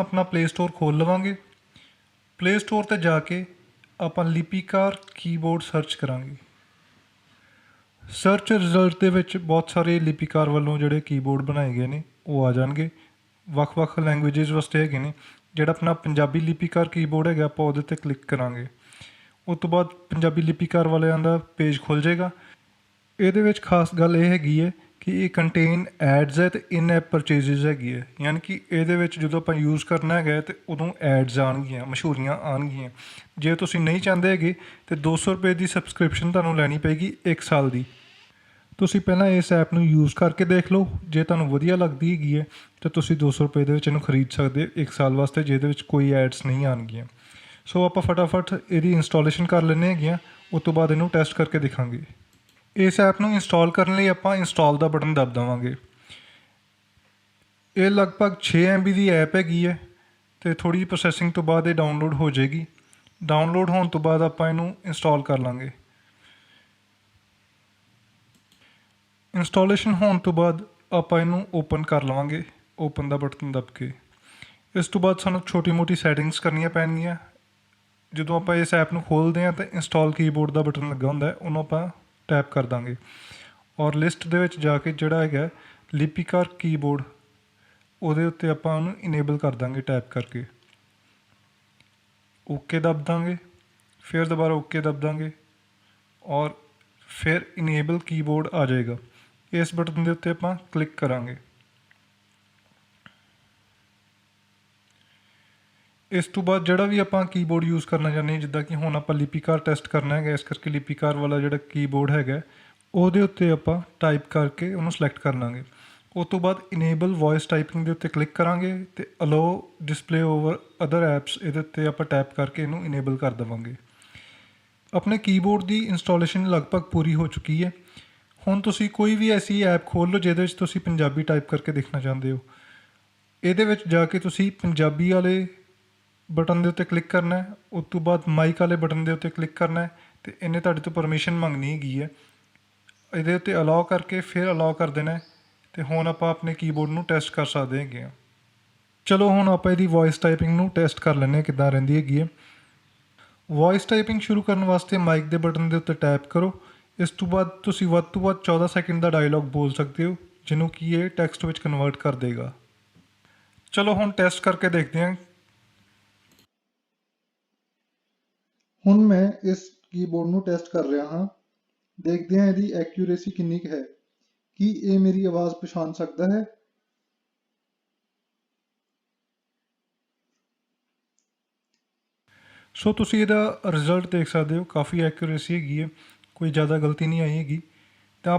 ਆਪਣਾ play store ਖੋਲ ਲਵਾਂਗੇ। ਪਲੇ ਸਟੋਰ ਤੇ ਜਾ ਕੇ ਆਪਾਂ ਲਿਪੀਕਾਰ ਕੀਬੋਰਡ ਸਰਚ ਕਰਾਂਗੇ। ਸਰਚ ਰਿਜ਼ਲਟ ਦੇ ਵਿੱਚ ਬਹੁਤ ਸਾਰੇ ਲਿਪੀਕਾਰ ਵੱਲੋਂ ਜਿਹੜੇ ਕੀਬੋਰਡ ਬਣਾਏ ਗਏ ਨੇ, ਉਹ ਆ ਜਾਣਗੇ। ਵੱਖ-ਵੱਖ ਲੈਂਗੁਏਜਸ ਵਾਸਤੇ ਹੈਗੇ ਨੇ। ਜਿਹੜਾ ਆਪਣਾ ਪੰਜਾਬੀ ਲਿਪੀਕਾਰ ਕੀਬੋਰਡ ਹੈਗਾ, ਆਪਾਂ ਉਹਦੇ ਤੇ ਕਲਿੱਕ ਕਰਾਂਗੇ। ਉਸ ਤੋਂ ਬਾਅਦ ਪੰਜਾਬੀ ਲਿਪੀਕਾਰ ਵਾਲਿਆਂ ਦਾ ਪੇਜ ਖੁੱਲ ਜਾਏਗਾ। ਇਹਦੇ ਵਿੱਚ ਖਾਸ ਗੱਲ ਇਹ ਹੈਗੀ ਹੈ ਕਿ ਇਹ ਕੰਟੇਨ ਐਡਸ ਹੈ ਤੇ ਇਨ ਐਪ ਪਰਚੇਜ਼ਸ ਹੈਗੀ ਹੈ। ਯਾਨੀ ਕਿ ਇਹਦੇ ਵਿੱਚ ਜਦੋਂ ਆਪਾਂ ਯੂਜ਼ ਕਰਨਾ ਹੈਗਾ ਤੇ ਉਦੋਂ ਐਡਸ ਆਣਗੀਆਂ ਮਸ਼ਹੂਰੀਆਂ ਆਣਗੀਆਂ ਜੇ ਤੁਸੀਂ ਨਹੀਂ ਚਾਹੁੰਦੇ ਹੈਗੇ ਤੇ 200 ਰੁਪਏ ਦੀ ਸਬਸਕ੍ਰਿਪਸ਼ਨ ਤੁਹਾਨੂੰ ਲੈਣੀ ਪਏਗੀ 1 ਸਾਲ ਦੀ। ਤੁਸੀਂ ਪਹਿਲਾਂ ਇਸ ਐਪ ਨੂੰ ਯੂਜ਼ ਕਰਕੇ ਦੇਖ ਲਓ। ਜੇ ਤੁਹਾਨੂੰ ਵਧੀਆ ਲੱਗਦੀ ਹੈਗੀ ਹੈ ਤਾਂ ਤੁਸੀਂ 200 ਰੁਪਏ ਦੇ ਵਿੱਚ ਇਹਨੂੰ ਖਰੀਦ ਸਕਦੇ ਹੋ 1 ਸਾਲ ਵਾਸਤੇ, ਜਿਹਦੇ ਵਿੱਚ ਕੋਈ ਐਡਸ ਨਹੀਂ ਆਣਗੀਆਂ ਸੋ ਆਪਾਂ ਫਟਾਫਟ ਇਹਦੀ ਇੰਸਟਾਲੇਸ਼ਨ ਕਰ ਲੈਂਦੇ ਹੈਗੀਆਂ ਆ ਉਸ ਤੋਂ ਬਾਅਦ ਇਹਨੂੰ ਟੈਸਟ ਕਰਕੇ ਦੇਖਾਂਗੇ। ਇਸ ਐਪ ਨੂੰ ਇੰਸਟਾਲ ਕਰਨ ਲਈ ਆਪਾਂ ਇੰਸਟਾਲ ਦਾ ਬਟਨ ਦਬ ਦਵਾਂਗੇ। ਇਹ ਲਗਭਗ 6 MB ਦੀ ਐਪ ਹੈਗੀ ਹੈ ਤੇ ਥੋੜੀ ਪ੍ਰੋਸੈਸਿੰਗ ਤੋਂ ਬਾਅਦ ਇਹ ਡਾਊਨਲੋਡ ਹੋ ਜਾਏਗੀ। ਡਾਊਨਲੋਡ ਹੋਣ ਤੋਂ ਬਾਅਦ ਆਪਾਂ ਇਹਨੂੰ ਇੰਸਟਾਲ ਕਰ ਲਾਂਗੇ। ਇੰਸਟਾਲੇਸ਼ਨ ਹੋਣ ਤੋਂ ਬਾਅਦ ਆਪਾਂ ਇਹਨੂੰ ਓਪਨ ਕਰ ਲਵਾਂਗੇ ਓਪਨ ਦਾ ਬਟਨ ਦਬ ਕੇ। ਇਸ ਤੋਂ ਬਾਅਦ ਸਾਨੂੰ ਛੋਟੀ-ਮੋਟੀ ਸੈਟਿੰਗਸ ਕਰਨੀਆਂ ਪੈਣਗੀਆਂ। ਜਦੋਂ ਆਪਾਂ ਇਸ ਐਪ ਨੂੰ ਖੋਲਦੇ ਹਾਂ ਤਾਂ ਇੰਸਟਾਲ ਕੀਬੋਰਡ ਦਾ ਬਟਨ ਲੱਗਾ ਹੁੰਦਾ ਹੈ, ਉਹਨੂੰ ਆਪਾਂ ਟੈਪ ਕਰ ਦਾਂਗੇ। ਔਰ ਲਿਸਟ ਦੇ ਵਿੱਚ ਜਾ ਕੇ ਜਿਹੜਾ ਹੈਗਾ ਲਿਪੀਕਾਰ ਕੀਬੋਰਡ ਉਹਦੇ ਉੱਤੇ ਆਪਾਂ ਉਹਨੂੰ ਇਨੇਬਲ ਕਰ ਦਾਂਗੇ ਟੈਪ ਕਰਕੇ। ਓਕੇ ਦਬ ਦਾਂਗੇ, ਫਿਰ ਦੁਬਾਰਾ ਓਕੇ ਦਬ ਦਾਂਗੇ, ਔਰ ਫਿਰ ਇਨੇਬਲ ਕੀਬੋਰਡ ਆ ਜਾਏਗਾ। ਇਸ ਬਟਨ ਦੇ ਉੱਤੇ ਆਪਾਂ ਕਲਿੱਕ ਕਰਾਂਗੇ। ਇਸ ਤੋਂ ਬਾਅਦ ਜਿਹੜਾ ਵੀ ਆਪਾਂ ਕੀਬੋਰਡ ਯੂਜ਼ ਕਰਨਾ ਚਾਹੁੰਦੇ ਹਾਂ, ਜਿੱਦਾਂ ਕਿ ਹੁਣ ਆਪਾਂ ਲਿਪੀਕਾਰ ਟੈਸਟ ਕਰਨਾ ਹੈਗਾ, ਇਸ ਕਰਕੇ ਲਿਪੀਕਾਰ ਵਾਲਾ ਜਿਹੜਾ ਕੀਬੋਰਡ ਹੈਗਾ, ਉਹਦੇ ਉੱਤੇ ਆਪਾਂ ਟਾਈਪ ਕਰਕੇ ਉਹਨੂੰ ਸਿਲੈਕਟ ਕਰ ਲਾਂਗੇ। ਉਸ ਤੋਂ ਬਾਅਦ ਇਨੇਬਲ ਵੌਇਸ ਟਾਈਪਿੰਗ ਦੇ ਉੱਤੇ ਕਲਿੱਕ ਕਰਾਂਗੇ ਤੇ allow display over other apps ਇਹਦੇ ਉੱਤੇ ਆਪਾਂ ਟੈਪ ਕਰਕੇ ਇਹਨੂੰ ਇਨੇਬਲ ਕਰ ਦੇਵਾਂਗੇ। ਆਪਣੇ ਕੀਬੋਰਡ ਦੀ ਇੰਸਟਾਲੇਸ਼ਨ ਲਗਭਗ ਪੂਰੀ ਹੋ ਚੁੱਕੀ ਹੈ। ਹੁਣ ਤੁਸੀਂ ਕੋਈ ਵੀ ਐਸੀ ਐਪ ਖੋਲ ਲਓ, ਜਿਹਦੇ ਵਿੱਚ ਤੁਸੀਂ ਪੰਜਾਬੀ ਟਾਈਪ ਕਰਕੇ ਦੇਖਣਾ ਚਾਹੁੰਦੇ ਹੋ। ਇਹਦੇ ਵਿੱਚ ਜਾ ਕੇ ਤੁਸੀਂ ਪੰਜਾਬੀ ਵਾਲੇ ਬਟਨ ਦੇ ਉੱਤੇ ਕਲਿੱਕ ਕਰਨਾ ਹੈ। ਉਸ ਤੋਂ ਬਾਅਦ ਮਾਈਕ ਵਾਲੇ ਬਟਨ ਦੇ ਉੱਤੇ ਕਲਿੱਕ ਕਰਨਾ ਹੈ ਤੇ ਇਹਨੇ ਤੁਹਾਡੇ ਤੋਂ ਪਰਮਿਸ਼ਨ ਮੰਗਣੀ ਹੈਗੀ ਹੈ। ਇਹਦੇ ਉੱਤੇ ਅਲਾਓ ਕਰਕੇ ਫਿਰ ਅਲਾਓ ਕਰ ਦੇਣਾ ਹੈ ਤੇ ਹੁਣ ਆਪਾਂ ਆਪਣੇ ਕੀਬੋਰਡ ਨੂੰ ਟੈਸਟ ਕਰ ਸਕਦੇ ਹੈਗੇ ਆ ਚਲੋ ਹੁਣ ਆਪਾਂ ਇਹਦੀ ਵੌਇਸ ਟਾਈਪਿੰਗ ਨੂੰ ਟੈਸਟ ਕਰ ਲੈਂਦੇ ਹਾਂ ਕਿੱਦਾਂ ਰਹਿੰਦੀ ਹੈਗੀ ਹੈ। ਵੌਇਸ ਟਾਈਪਿੰਗ ਸ਼ੁਰੂ ਕਰਨ ਵਾਸਤੇ ਮਾਈਕ ਦੇ ਬਟਨ ਦੇ ਉੱਤੇ ਟੈਪ ਕਰੋ। ਇਸ ਤੋਂ ਬਾਅਦ ਤੁਸੀਂ ਵੱਧ ਤੋਂ ਵੱਧ 14 ਸੈਕਿੰਡ ਦਾ ਡਾਇਲੌਗ ਬੋਲ ਸਕਦੇ ਹੋ, ਜਿਹਨੂੰ ਕਿ ਇਹ ਟੈਕਸਟ ਵਿੱਚ ਕਨਵਰਟ ਕਰ ਦੇਗਾ। ਚਲੋ ਹੁਣ ਟੈਸਟ ਕਰਕੇ ਦੇਖਦੇ ਹਾਂ ਹੁਣ ਮੈਂ ਇਸ ਕੀਬੋਰਡ ਨੂੰ ਟੈਸਟ ਕਰ ਰਿਹਾ ਹਾਂ। ਦੇਖਦੇ ਹਾਂ ਇਹਦੀ ਐਕਿਊਰੇਸੀ ਕਿੰਨੀ ਕੁ ਹੈ। ਕੀ ਇਹ ਮੇਰੀ ਆਵਾਜ਼ ਪਛਾਣ ਸਕਦਾ ਹੈ? ਸੋ ਤੁਸੀਂ ਇਹਦਾ ਰਿਜ਼ਲਟ ਦੇਖ ਸਕਦੇ ਹੋ। ਕਾਫੀ ਐਕੂਰੇਸੀ ਹੈਗੀ ਹੈ। ਕੋਈ ਜ਼ਿਆਦਾ ਗਲਤੀ ਨਹੀਂ ਆਈ ਹੈਗੀ।